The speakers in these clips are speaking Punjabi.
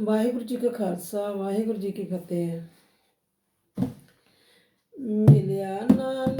ਵਾਹਿਗੁਰੂ ਜੀ ਕਾ ਖਾਲਸਾ ਵਾਹਿਗੁਰੂ ਜੀ ਕੀ ਫਤਿਹ। ਮਿਲਿਆ ਨਾਲ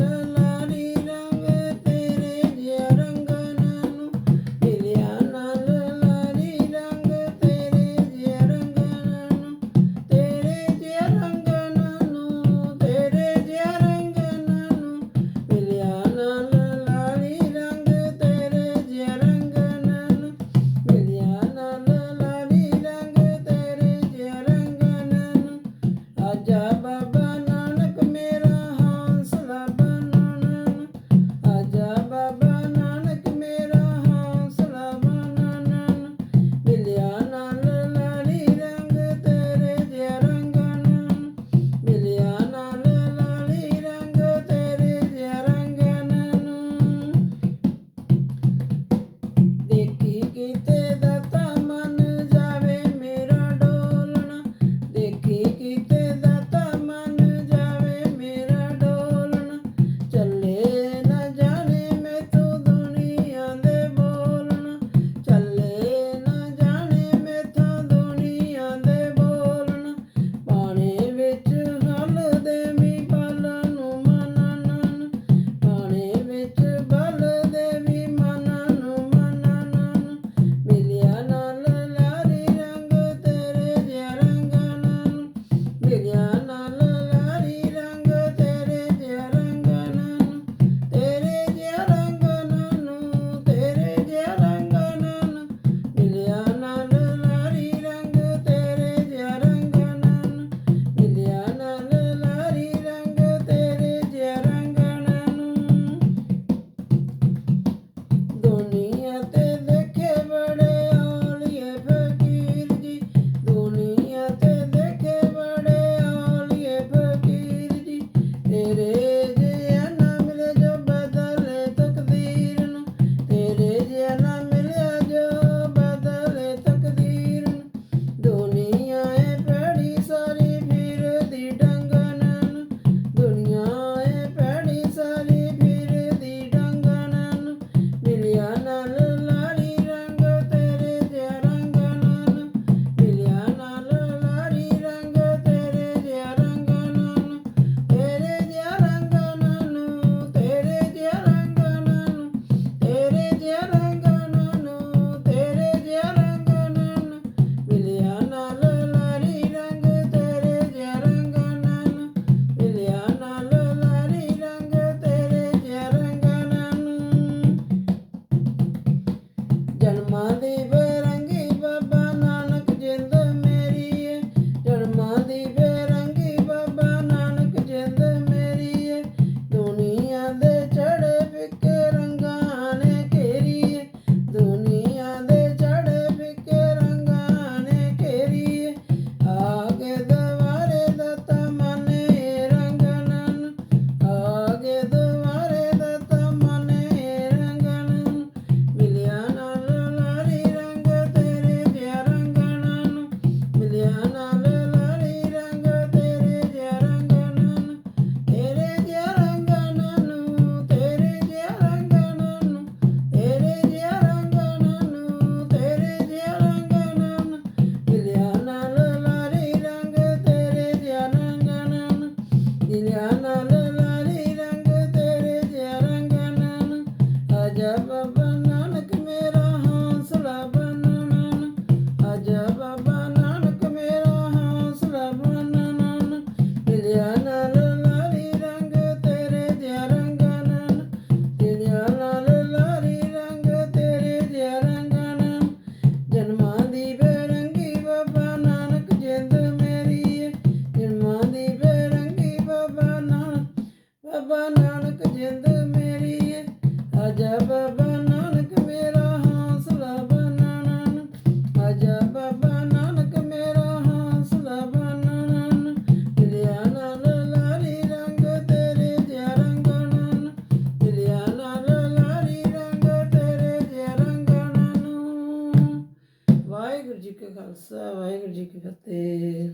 ਆਜਾ ਬਾਬਾ ਨਾਨਕ ਮੇਰਾ ਹੌਸਲਾ ਬਣਨਨ ਆਜਾ ਬਾਬਾ ਨਾਨਕ ਮੇਰਾ ਹੌਸਲਾ ਬਣਨਨ ਮਿਲਿਆ ਨਾਲ ਲਾਰੀ ਰੰਗ, ਤੇਰੇ ਜਿਹਾ ਰੰਗਨਨ ਮਿਲਿਆ ਨਾਲ ਲਾਰੀ ਰੰਗ, ਤੇਰੇ ਜਿਹਾ ਰੰਗਨਨ ਜਨਮਾਂ ਦੀ ਬੇਰੰਗੀ ਬਾਬਾ ਨਾਨਕ ਜਿੰਦ ਮੇਰੀ ਏ। ਜਨਮਾਂ ਦੀ ਬੇਰੰਗੀ ਬਾਬਾ ਨਾਨਕ ਬਾਬਾ ਨਾਨਕ ਜਿੰਦ ਮੇਰੀ ਅਜਬ ਬਨਾਨਕ ਮੇਰਾ ਹਾਸਲਾ ਬਨਾਨਨ ਅਜਬ ਬਨਾਨਕ ਮੇਰਾ ਹਾਸਲਾ ਬਨਾਨਨ ਤੇਰਿਆ ਨਾਲ ਲਾਰੀ ਰੰਗ ਤੇਰੇ ਜਿਹਾ ਰੰਗਣਨ ਤੇਰਿਆ ਨਾਲ ਲਾਰੀ ਰੰਗ ਤੇਰੇ ਜਿਹਾ ਰੰਗਣਨ। ਵਾਹਿਗੁਰੂ ਜੀ ਕੀ ਖਾਲਸਾ, ਵਾਹਿਗੁਰੂ ਜੀ ਕੀ ਫਤਿਹ।